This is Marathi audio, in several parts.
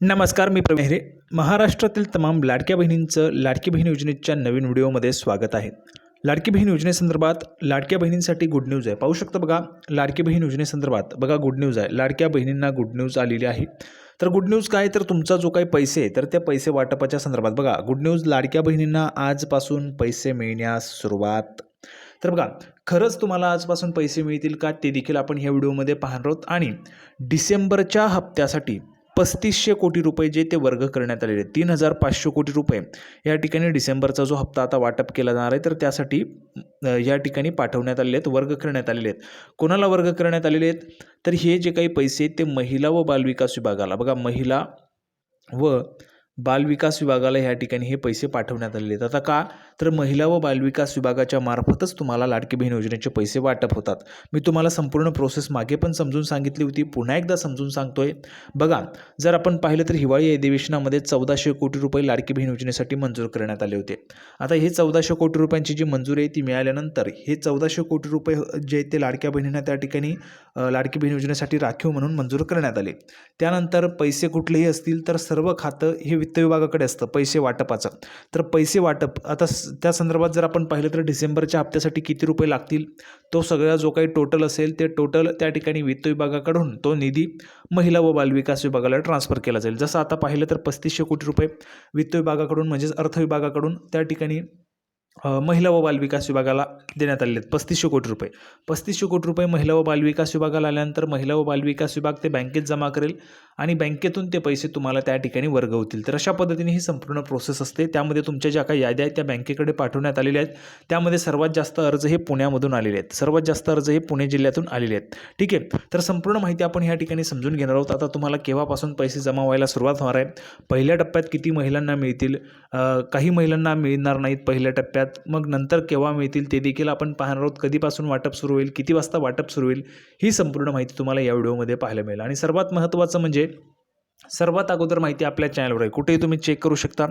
नमस्कार मी प्रवीण महाराष्ट्रातील तमाम लाडक्या बहिणींचं लाडकी बहीण योजनेच्या नवीन व्हिडिओमध्ये स्वागत आहे. लाडकी बहीण योजनेसंदर्भात लाडक्या बहिणींसाठी गुड न्यूज आहे. पाहू शकता बघा लाडकी बहीण योजनेसंदर्भात बघा गुड न्यूज आहे. लाडक्या बहिणींना गुड न्यूज आलेली आहे. तर गुड न्यूज काय? तर तुमचा जो काही पैसे आहे तर त्या पैसे वाटपाच्या संदर्भात बघा. गुड न्यूज लाडक्या बहिणींना आजपासून पैसे मिळण्यास सुरुवात. तर बघा खरंच तुम्हाला आजपासून पैसे मिळतील का? ते देखील आपण ह्या व्हिडिओमध्ये पाहणार आहोत. आणि डिसेंबरच्या हप्त्यासाठी पस्तीसशे कोटी रुपये जे ते वर्ग करण्यात आलेले आहेत. तीन हजार पाचशे कोटी रुपये. या ठिकाणी डिसेंबरचा जो हप्ता आता वाटप केला जाणार आहे तर त्यासाठी या ठिकाणी पाठवण्यात आलेले आहेत वर्ग करण्यात आलेले आहेत. कोणाला वर्ग करण्यात आलेले आहेत? तर हे जे काही पैसे आहेत ते महिला व बालविकास विभागाला. बघा महिला व बालविकास विभागाला ह्या ठिकाणी हे पैसे पाठवण्यात आलेले आहेत. आता का? तर महिला व बालविकास विभागाच्या मार्फतच तुम्हाला लाडकी बहीण योजनेचे पैसे वाटप होतात. मी तुम्हाला संपूर्ण प्रोसेस मागे पण समजून सांगितली होती पुन्हा एकदा समजून सांगतोय. बघा जर आपण पाहिलं तर हिवाळी अधिवेशनामध्ये चौदाशे कोटी रुपये लाडकी बहीण योजनेसाठी मंजूर करण्यात आले होते. आता हे चौदाशे कोटी रुपयांची जी मंजुरी आहे ती मिळाल्यानंतर हे चौदाशे कोटी रुपये जे आहेत ते लाडक्या बहिणींना त्या ठिकाणी लाडकी बहीण योजनेसाठी राखीव म्हणून मंजूर करण्यात आले. त्यानंतर पैसे कुठलेही असतील तर सर्व खातं हे वित्त विभागाकडे असतं पैसे वाटपाचं. तर पैसे वाटप आता स- त्या संदर्भात जर आपण पाहिलं तर डिसेंबरच्या हप्त्यासाठी किती रुपये लागतील? तो सगळा जो काही टोटल असेल ते टोटल त्या ठिकाणी वित्त विभागाकडून तो निधी महिला व बालविकास विभागाला ट्रान्सफर केला जाईल. जसं आता पाहिलं तर पस्तीसशे कोटी रुपये वित्त विभागाकडून म्हणजेच अर्थ विभागाकडून त्या ठिकाणी महिला व बालविकास विभागाला देण्यात आलेले आहेत. पस्तीसशे कोटी रुपये. पस्तीसशे कोटी रुपये महिला व बालविकास विभागाला आल्यानंतर महिला व बालविकास विभाग ते बँकेत जमा करेल आणि बँकेतून ते पैसे तुम्हाला त्या ठिकाणी वर्ग होतील तर अशा पद्धतीने ही संपूर्ण प्रोसेस असते. त्यामध्ये तुमच्या ज्या काही याद्या आहेत त्या बँकेकडे पाठवण्यात आलेल्या आहेत. त्यामध्ये सर्वात जास्त अर्ज हे पुण्यामधून आलेले आहेत. सर्वात जास्त अर्ज हे पुणे जिल्ह्यातून आलेले आहेत. ठीक आहे? तर संपूर्ण माहिती आपण ह्या ठिकाणी समजून घेणार आहोत. आता तुम्हाला केव्हापासून पैसे जमा व्हायला सुरुवात होणार आहे? पहिल्या टप्प्यात किती महिलांना मिळतील? काही महिलांना मिळणार नाहीत पहिल्या टप्प्यात. मग नंतर केव्हा मिळतील ते देखील आपण पाहणार आहोत. कधीपासून वाटप सुरू होईल किती वाजता वाटप सुरू होईल ही संपूर्ण माहिती तुम्हाला या व्हिडिओमध्ये पाहायला मिळेल. आणि सर्वात महत्त्वाचं म्हणजे सर्वात अगोदर माहिती आपल्या चॅनलवर आहे. कुठेही तुम्ही चेक करू शकता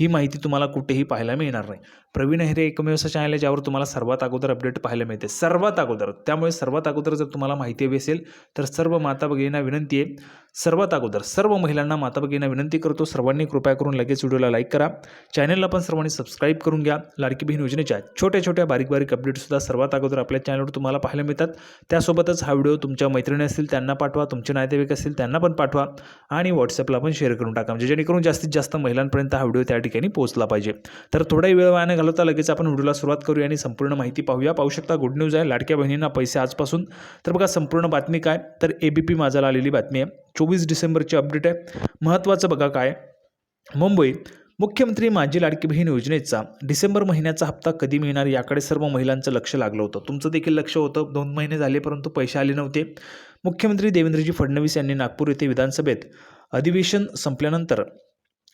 ही माहिती तुम्हाला कुठेही पाहायला मिळणार नाही. प्रवीण हेरे एकमेव असं चॅनल आहे ज्यावर तुम्हाला सर्वात अगोदर अपडेट पाहायला मिळते. सर्वात अगोदर त्यामुळे सर्वात अगोदर जर तुम्हाला माहिती हवी असेल तर सर्व माता भगिनींना विनंती आहे सर्वात अगोदर सर्व महिलांना माता भगिनींना विनंती करतो सर्वांनी कृपया करून लगेच व्हिडिओला लाईक करा. चॅनलला पण सर्वांनी सबस्क्राईब करून घ्या. लाडकी बहीण योजनेच्या छोट्या छोट्या बारीक बारीक अपडेटसुद्धा सर्वात अगोदर आपल्या चॅनलवर तुम्हाला पाहायला मिळतात. त्यासोबतच हा व्हिडिओ तुमच्या मैत्रिणी असतील त्यांना पाठवा तुमचे नातेवाईक असतील त्यांना पण पाठवा आणि व्हॉट्सअपला पण शेअर करून टाका. म्हणजे जेणेकरून जास्तीत जास्त महिलांपर्यंत हा व्हिडिओ त्या ठिकाणी पोहोचला पाहिजे. तर थोडाही वेळ वायानं घालवता लगेच आपण व्हिडिओला सुरुवात करूया आणि संपूर्ण माहिती पाहूया. पाहू शकता गुड न्यूज आहे लाडक्या बहिणींना पैसे आजपासून. तर बघा संपूर्ण बातमी काय? तर ए बी पी माझाला आलेली बातमी आहे. चोवीस डिसेंबरची अपडेट आहे. महत्त्वाचं बघा काय? मुंबई मुख्यमंत्री माझी लाडकी बहीण योजनेचा डिसेंबर महिन्याचा हप्ता कधी मिळणार याकडे सर्व महिलांचं लक्ष लागलं होतं. तुमचं देखील लक्ष होतं. दोन महिने झाले परंतु पैसे आले नव्हते. मुख्यमंत्री देवेंद्रजी फडणवीस यांनी नागपूर येथे विधानसभेत अधिवेशन संपल्यानंतर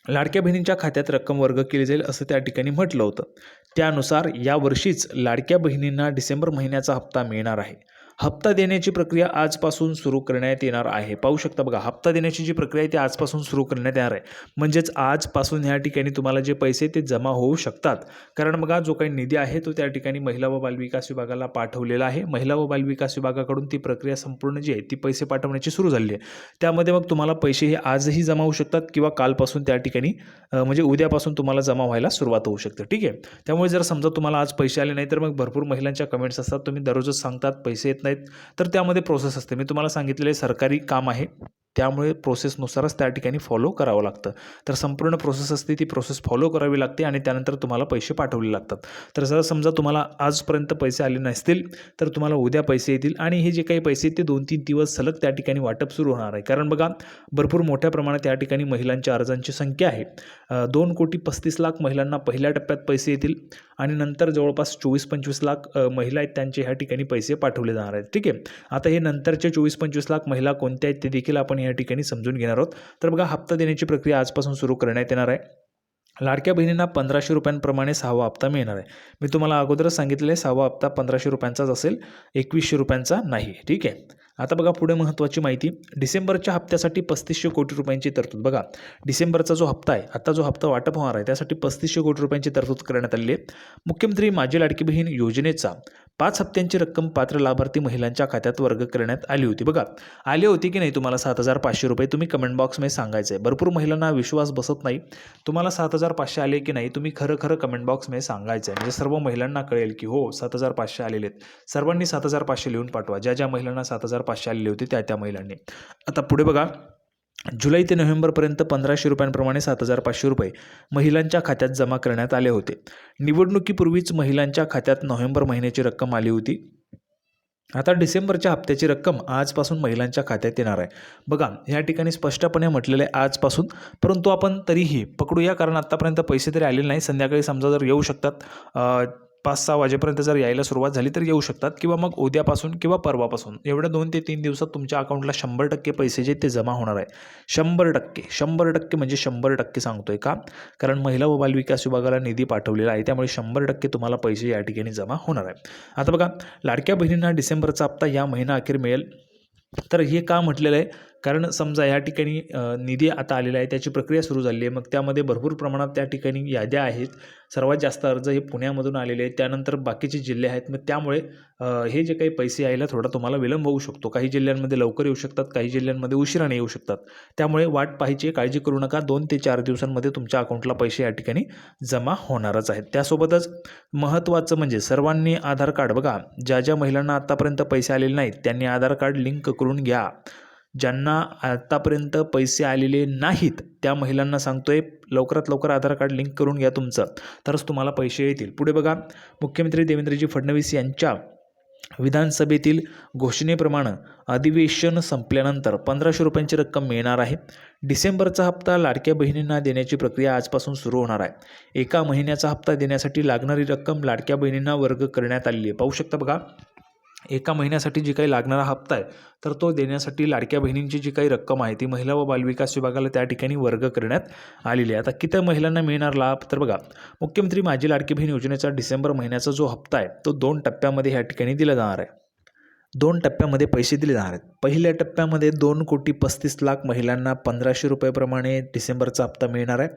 लाडक्या बहिणींच्या खात्यात रक्कम वर्ग केली जाईल असं त्या ठिकाणी म्हटलं होतं. त्यानुसार यावर्षीच लाडक्या बहिणींना डिसेंबर महिन्याचा हप्ता मिळणार आहे. हप्ता देण्याची प्रक्रिया आजपासून सुरू करण्यात येणार आहे. पाहू शकता बघा हप्ता देण्याची जी प्रक्रिया आहे ती आजपासून सुरू करण्यात येणार आहे. म्हणजेच आजपासून ह्या ठिकाणी तुम्हाला जे पैसे ते जमा होऊ शकतात. कारण बघा जो काही निधी आहे तो त्या ठिकाणी महिला व बालविकास विभागाला पाठवलेला आहे. महिला व बालविकास विभागाकडून ती प्रक्रिया संपूर्ण जी आहे ती पैसे पाठवण्याची सुरू झाली आहे. त्यामध्ये मग तुम्हाला पैसे हे आजही जमा होऊ शकतात किंवा कालपासून त्या ठिकाणी म्हणजे उद्यापासून तुम्हाला जमा व्हायला सुरुवात होऊ शकते. ठीक आहे? त्यामुळे जर समजा तुम्हाला आज पैसे आले नाही तर मग भरपूर महिलांच्या कमेंट्स असतात. तुम्ही दररोजच सांगतात पैसे येत नाही नाहीत. तर त्यामध्ये प्रोसेस असते. मी तुम्हाला सांगितलेले सरकारी काम आहे. त्यामुळे प्रोसेसनुसारच त्या ठिकाणी फॉलो करावं लागतं. तर संपूर्ण प्रोसेस असते ती प्रोसेस फॉलो करावी लागते आणि त्यानंतर तुम्हाला पैसे पाठवले लागतात. तर जर समजा तुम्हाला आजपर्यंत पैसे आले नसतील तर तुम्हाला उद्या पैसे येतील आणि हे जे काही पैसे आहेत ते दोन तीन दिवस सलग त्या ठिकाणी वाटप सुरू होणार आहे. कारण बघा भरपूर मोठ्या प्रमाणात त्या ठिकाणी महिलांच्या अर्जांची संख्या आहे. दोन कोटी पस्तीस लाख महिलांना पहिल्या टप्प्यात पैसे येतील आणि नंतर जवळपास चोवीस पंचवीस लाख महिला आहेत त्यांचे ह्या ठिकाणी पैसे पाठवले जाणार आहेत. ठीक आहे? आता हे नंतरचे चोवीस पंचवीस लाख महिला कोणत्या आहेत ते देखील आपण या ठिकाणी समजून घेणार आहोत. तर बघा हप्ता देण्याची प्रक्रिया आजपासून सुरू करण्यात येणार आहे. लाडक्या बहिणींना पंधराशे रुपयांप्रमाणे सहावा हप्ता मिळणार आहे. मी तुम्हाला अगोदरच सांगितलेले सहावा हप्ता पंधराशे रुपयांचाच असेल एकवीसशे रुपयांचा नाही ठीक आहे? आता बघा पुढे महत्त्वाची माहिती. डिसेंबरच्या हप्त्यासाठी पस्तीसशे कोटी रुपयांची तरतूद. बघा डिसेंबरचा जो हप्ता आहे आता जो हप्ता वाटप होणार आहे त्यासाठी पस्तीसशे कोटी रुपयांची तरतूद करण्यात आलेली आहे. मुख्यमंत्री माझी लाडकी बहीण योजनेचा पाच हप्त्यांची रक्कम पात्र लाभार्थी महिलांच्या खात्यात वर्ग करण्यात आली होती. बघा आली होती की नाही तुम्हाला सात हजार पाचशे रुपये? तुम्ही कमेंट बॉक्समध्ये सांगायचं आहे भरपूर महिलांना विश्वास बसत नाही. तुम्हाला सात हजार पाचशे आले की नाही तुम्ही खरं खरं कमेंट बॉक्समध्ये सांगायचं आहे म्हणजे सर्व महिलांना कळेल की हो सात हजार पाचशे आलेले आहेत. सर्वांनी सात हजार पाचशे लिहून पाठवा. ज्या ज्या महिलांना सात हजार पाचशे आलेले होते त्या त्या महिलांनी. आता पुढे बघा. जुलै ते नोव्हेंबरपर्यंत पंधराशे रुपयांप्रमाणे सात हजार पाचशे रुपये महिलांच्या खात्यात जमा करण्यात आले होते. निवडणुकीपूर्वीच महिलांच्या खात्यात नोव्हेंबर महिन्याची रक्कम आली होती. आता डिसेंबरच्या हप्त्याची रक्कम आजपासून महिलांच्या खात्यात येणार आहे. बघा या ठिकाणी स्पष्टपणे म्हटलेलं आहे आजपासून परंतु आपण तरीही पकडूया कारण आत्तापर्यंत पैसे तरी आलेले नाही संध्याकाळी समजा जर येऊ शकतात पाच सहा वाजेपर्यंत जर यायला सुरुवात झाली तर येऊ शकतात किंवा मग उद्यापासून किंवा परवापासून. एवढ्या दोन ते तीन दिवसात तुमच्या अकाउंटला शंभर टक्के पैसे जे ते जमा होणार आहे शंभर टक्के शंभर टक्के म्हणजे शंभर टक्के सांगतोय का? कारण महिला व बालविकास विभागाला निधी पाठवलेला आहे त्यामुळे शंभर टक्के तुम्हाला पैसे या ठिकाणी जमा होणार आहे आता बघा लाडक्या बहिणींना डिसेंबरचा हप्ता या महिना अखेर मिळेल. तर हे का म्हटलेलं आहे? कारण समजा या ठिकाणी निधी आता आलेला आहे त्याची प्रक्रिया सुरू झाली आहे मग त्यामध्ये भरपूर प्रमाणात त्या ठिकाणी याद्या आहेत. सर्वात जास्त अर्ज हे पुण्यामधून आलेले आहेत. त्यानंतर बाकीचे जिल्हे आहेत. मग त्यामुळे हे जे काही पैसे यायला थोडा तुम्हाला विलंब होऊ शकतो. काही जिल्ह्यांमध्ये लवकर येऊ शकतात काही जिल्ह्यांमध्ये उशिराने येऊ शकतात. त्यामुळे वाट पाहायची काळजी करू नका. दोन ते चार दिवसांमध्ये तुमच्या अकाउंटला पैसे या ठिकाणी जमा होणारच आहेत. त्यासोबतच महत्त्वाचं म्हणजे सर्वांनी आधार कार्ड बघा. ज्या ज्या महिलांना आत्तापर्यंत पैसे आलेले नाहीत त्यांनी आधार कार्ड लिंक करून घ्या. ज्यांना आत्तापर्यंत पैसे आलेले नाहीत त्या महिलांना सांगतो आहे लवकरात लवकर आधार कार्ड लिंक करून घ्या तुमचं. तरच तुम्हाला पैसे येतील. पुढे बघा मुख्यमंत्री देवेंद्रजी फडणवीस यांच्या विधानसभेतील घोषणेप्रमाणे अधिवेशन संपल्यानंतर पंधराशे रुपयांची रक्कम मिळणार आहे. डिसेंबरचा हप्ता लाडक्या बहिणींना देण्याची प्रक्रिया आजपासून सुरू होणार आहे. एका महिन्याचा हप्ता देण्यासाठी लागणारी रक्कम लाडक्या बहिणींना वर्ग करण्यात आलेली आहे. पाहू शकता बघा एका महिन्यासाठी जी काही लागणारा हप्ता आहे तर तो देण्यासाठी लाडक्या बहिणींची जी काही रक्कम आहे ती महिला व बालविकास विभागाला त्या ठिकाणी वर्ग करण्यात आलेली आहे. आता किती महिलांना मिळणार लाभ? तर बघा मुख्यमंत्री माझी लाडकी बहीण योजनेचा डिसेंबर महिन्याचा जो हप्ता आहे तो दोन टप्प्यामध्ये ह्या ठिकाणी दिला जाणार आहे. दोन टप्प्यामध्ये पैसे दिले जाणार आहेत. पहिल्या टप्प्यामध्ये दोन कोटी पस्तीस लाख महिलांना पंधराशे रुपयाप्रमाणे डिसेंबरचा हप्ता मिळणार आहे.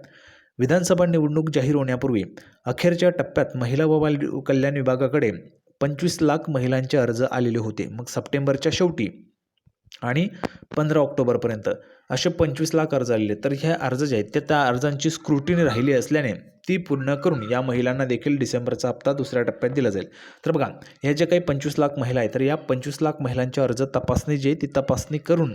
विधानसभा निवडणूक जाहीर होण्यापूर्वी अखेरच्या टप्प्यात महिला व बाल कल्याण विभागाकडे पंचवीस लाख महिलांचे अर्ज आलेले होते. मग सप्टेंबरच्या शेवटी आणि पंधरा ऑक्टोबरपर्यंत असे पंचवीस लाख अर्ज आलेले. तर ह्या अर्ज जे आहेत त्या त्या अर्जांची स्क्रुटिनी राहिली असल्याने ती पूर्ण करून या महिलांना देखील डिसेंबरचा हप्ता दुसऱ्या टप्प्यात दिला जाईल. तर बघा ह्या ज्या काही पंचवीस लाख महिला आहेत तर या पंचवीस लाख महिलांचे अर्ज तपासणी जे ती तपासणी करून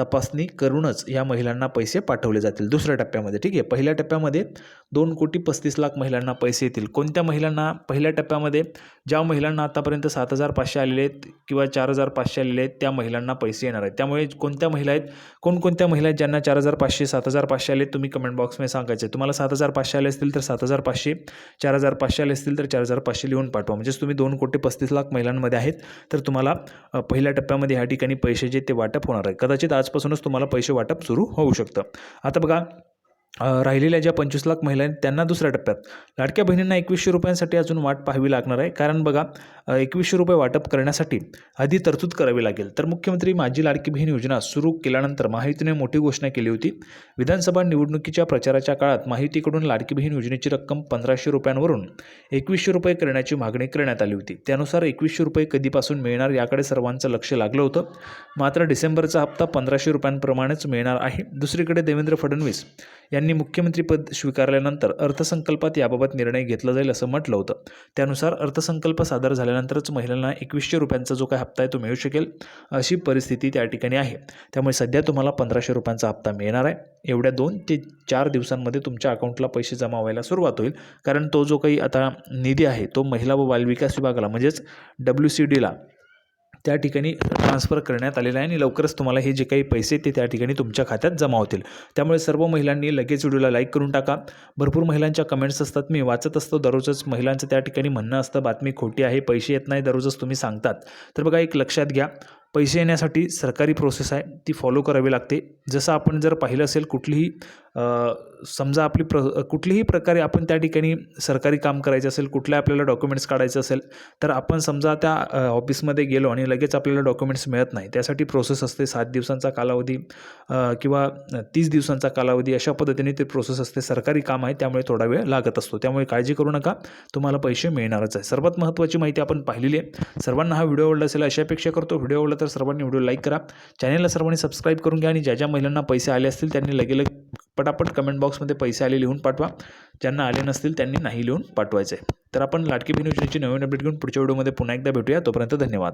तपासणी करूनच या महिलांना पैसे पाठवले जातील. दुसऱ्या टप्प्यामध्ये ठीक आहे? पहिल्या टप्प्यामध्ये दोन कोटी पस्तीस लाख महिलांना पैसे येतील. कोणत्या महिलांना? पहिल्या टप्प्यामध्ये ज्या महिलांना आतापर्यंत सात हजार पाचशे आलेले आहेत किंवा चार हजार पाचशे आलेले आहेत त्या महिलांना पैसे येणार आहेत. त्यामुळे कोणत्या महिला आहेत? कोणकोणत्या महिला आहेत ज्यांना चार हजार पाचशे सात हजार पाचशे आले? तुम्ही कमेंट बॉक्समध्ये सांगायचं आहे. तुम्हाला सात हजार पाचशे आले असतील तर सात हजार पाचशे चार हजार पाचशे आले असतील तर चार हजार पाचशे लिहून पाठवा. म्हणजेच तुम्ही दोन कोटी पस्तीस लाख महिलांमध्ये आहेत तर तुम्हाला पहिल्या टप्प्यामध्ये ह्या ठिकाणी पैसे जे ते वाटप होणार आहे. कदाचित आज आजपासूनच तुम्हाला पैसे वाटप सुरू होऊ शकतं. आता बघा राहिलेल्या ज्या पंचवीस लाख महिला आहेत त्यांना दुसऱ्या टप्प्यात. लाडक्या बहिणींना एकवीसशे रुपयांसाठी अजून वाट पाहावी लागणार आहे. कारण बघा एकवीसशे रुपये वाटप करण्यासाठी आधी तरतूद करावी लागेल. तर मुख्यमंत्री माझी लाडकी बहीण योजना सुरू केल्यानंतर महायुतीने मोठी घोषणा केली होती. विधानसभा निवडणुकीच्या प्रचाराच्या काळात महायुतीकडून लाडकी बहीण योजनेची रक्कम पंधराशे रुपयांवरून एकवीसशे रुपये करण्याची मागणी करण्यात आली होती. त्यानुसार एकवीसशे रुपये कधीपासून मिळणार याकडे सर्वांचं लक्ष लागलं होतं. मात्र डिसेंबरचा हप्ता पंधराशे रुपयांप्रमाणेच मिळणार आहे. दुसरीकडे देवेंद्र फडणवीस यांनी मुख्यमंत्रीपद स्वीकारल्यानंतर अर्थसंकल्पात याबाबत निर्णय घेतला जाईल असं म्हटलं होतं. त्यानुसार अर्थसंकल्प सादर झाल्यानंतरच महिलांना एकवीसशे रुपयांचा जो काय हप्ता आहे तो मिळू शकेल अशी परिस्थिती त्या ठिकाणी आहे. त्यामुळे सध्या तुम्हाला पंधराशे रुपयांचा हप्ता मिळणार आहे. एवढ्या दोन ते चार दिवसांमध्ये तुमच्या अकाउंटला पैसे जमा व्हायला सुरुवात होईल. कारण तो जो काही आता निधी आहे तो महिला व बालविकास विभागाला म्हणजेच डब्ल्यू सी डीला त्या ठिकाणी ट्रान्सफर करण्यात आलेलं आहे आणि लवकरच तुम्हाला हे जे काही पैसे ते त्या ठिकाणी तुमच्या खात्यात जमा होतील. त्यामुळे सर्व महिलांनी लगेच व्हिडिओला लाईक करून टाका. भरपूर महिलांच्या कमेंट्स असतात. मी वाचत असतो. दररोजच महिलांचं त्या ठिकाणी म्हणणं असतं बातमी खोटी आहे पैसे येत नाही दररोजच तुम्ही सांगतात. तर बघा एक लक्षात घ्या. पैसे येण्यासाठी सरकारी प्रोसेस आहे. ती फॉलो करावी लागते. जसं आपण जर पाहिलं असेल कुठलीही समजा आपली प्र कुठल्याही प्रकारे आपण त्या ठिकाणी सरकारी काम करायचं असेल कुठल्या आपल्याला डॉक्युमेंट्स काढायचे असेल तर आपण समजा त्या ऑफिसमध्ये गेलो आणि लगेच आपल्याला डॉक्युमेंट्स मिळत नाही. त्यासाठी प्रोसेस असते सात दिवसांचा कालावधी किंवा तीस दिवसांचा कालावधी अशा पद्धतीने ते प्रोसेस असते. सरकारी काम आहे त्यामुळे थोडा वेळ लागत असतो. त्यामुळे काळजी करू नका. तुम्हाला पैसे मिळणारच आहे. सर्वात महत्त्वाची माहिती आपण पाहिलेली आहे. सर्वांना हा व्हिडिओ आवडला असेल अशी अपेक्षा करतो. व्हिडिओ आवडला तर सर्वांनी व्हिडिओ लाईक करा. चॅनलला सर्वांनी सबस्क्राईब करून घ्या आणि ज्या ज्या महिलांना पैसे आले असतील त्यांनी लगेलग पटापट कमेंट बॉक्समध्ये पैसे आले लिहून पाठवा. ज्यांना आले नसतील त्यांनी नाही लिहून पाठवायचे. तर आपण लाडकी बहीण योजनेची नवीन अपडेट घेऊन पुढच्या व्हिडिओमध्ये पुन्हा एकदा भेटूया. तोपर्यंत धन्यवाद.